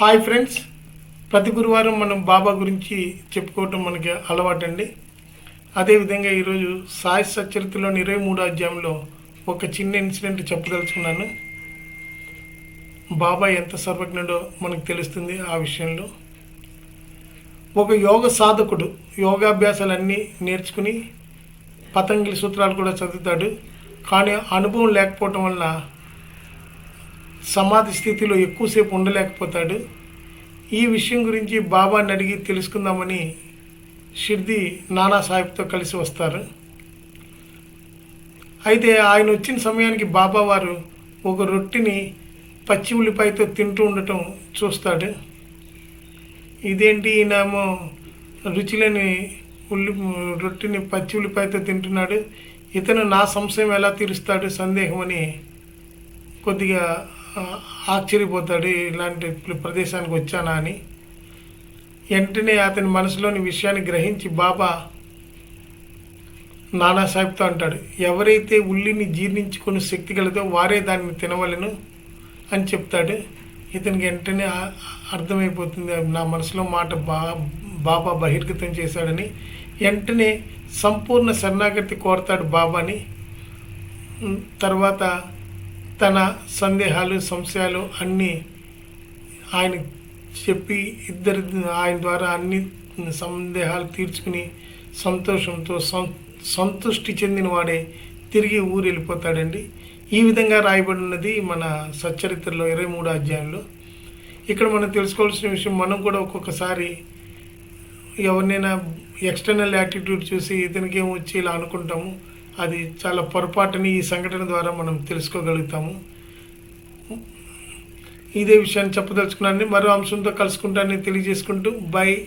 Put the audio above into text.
Hi friends ప్రతి గురువారం మనం బాబా గురించి చెప్పుకోవటం మనకి అలవాటండి. అదేవిధంగా ఈరోజు సాయి సచరిత్రలోని ఇరవై మూడో అధ్యాయంలో ఒక చిన్న ఇన్సిడెంట్ చెప్పదలుచుకున్నాను. బాబా ఎంత సర్వజ్ఞుడో మనకు తెలుస్తుంది ఆ విషయంలో. ఒక యోగ సాధకుడు యోగాభ్యాసాలన్నీ నేర్చుకుని పతంగిలి సూత్రాలు కూడా చదువుతాడు. కానీ అనుభవం లేకపోవటం వల్ల సమాధి స్థితిలో ఎక్కువసేపు ఉండలేకపోతాడు. ఈ విషయం గురించి బాబాని అడిగి తెలుసుకుందామని షిర్ది నానాసాహెబ్తో కలిసి వస్తారు. అయితే ఆయన వచ్చిన సమయానికి బాబా వారు ఒక రొట్టెని పచ్చి ఉల్లిపాయతో తింటూ ఉండటం చూస్తాడు. ఇదేంటి ఈయనేమో రుచిలేని ఉల్లి రొట్టెని పచ్చి ఉల్లిపాయతో తింటున్నాడు. ఇతను నా సంశయం ఎలా తీరుస్తాడు సందేహం అని కొద్దిగా ఆశ్చర్యపోతాడు ఇలాంటి ప్రదేశానికి వచ్చానా అని వెంటనే అతని మనసులోని విషయాన్ని గ్రహించి బాబా నానాసాహెబ్తో అంటాడు ఎవరైతే ఉల్లిని జీర్ణించుకునే శక్తి కలదో వారే దాన్ని తినవలను? అని చెప్తాడు. ఇతనికి వెంటనే అర్థమైపోతుంది నా మనసులో మాట బా బాబా బహిర్గతం చేశాడని. వెంటనే సంపూర్ణ శరణాగతి కోరతాడు బాబాని. తర్వాత తన సందేహాలు సంశయాలు అన్నీ ఆయన చెప్పి ఇద్దరి ఆయన ద్వారా అన్ని సందేహాలు తీర్చుకుని సంతోషంతో సం సంతృష్టి చెందిన వాడే తిరిగి ఊరు వెళ్ళిపోతాడండి ఈ విధంగా రాయబడి ఉన్నది మన సచ్చరిత్రలో ఇరవై మూడు అధ్యాయంలో. ఇక్కడ మనం తెలుసుకోవాల్సిన విషయం మనం కూడా ఒక్కొక్కసారి ఎవరినైనా ఎక్స్టర్నల్ యాటిట్యూడ్ చూసి ఇతనికి ఏం వచ్చి ఇలా అనుకుంటాము అది చాలా పొరపాటుని ఈ సంఘటన ద్వారా మనం తెలుసుకోగలుగుతాము. ఇదే విషయాన్ని చెప్పదలుచుకున్నాను. మరో అంశంతో కలుసుకుంటానని తెలియజేసుకుంటూ బై.